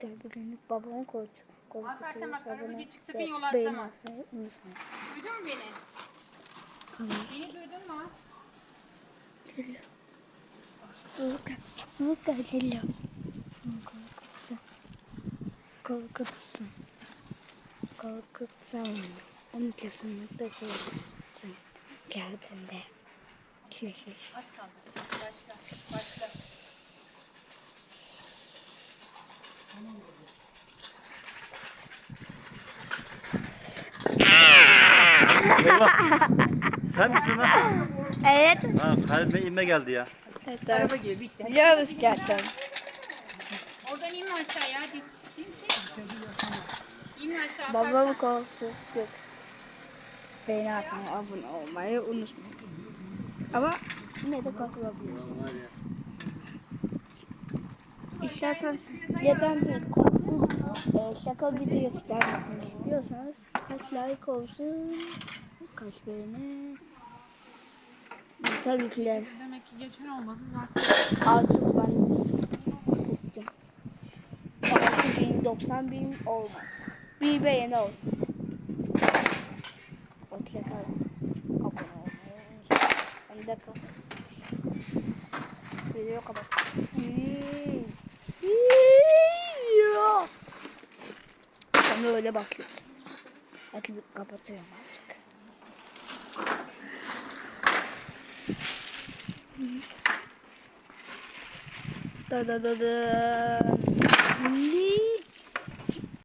Gel bugün babamı korkut. Alparslan bak, araba Korkutuyorsa bir çık, sakın bana yola beğeni atmayı unutmayın. Duydun mu beni? Tamam. Beni duydun mu? Geliyor. Luka. Luka geliyor. Korkutsun. Korkutsun. Korkutsun onu. Onu kesinlikle korkutsun. Geldiğinde. Şiş. Az kaldı. Başla. Başla. Eyvah. Sen misin lan? Evet. Ha, kalbime inme geldi ya. Evet. Araba geliyor. Bitti. Musun gerçekten? Oradan inme aşağıya hadi. İnme aşağı. Babamı Alparslan. korkuttuk. Beğeni atmayı, abone olmayı unutmayın. Ama yine de katılabilirsin. İstersen neden bir korku e, şaka videosu gelmesini istiyorsanız kaç like olsun, kaç beğeni. Tabii ki de Demek ki geçen olmadı zaten. artık ben bıktım. 6 bin, 90 bin olmaz. Bir beğeni olsun. Mutlaka abone olmayı. Hem de katıl. Video kapat. Hmm. Ya. Sen öyle bakıyorsun. Hadi kapatıyorum artık. Da da da da.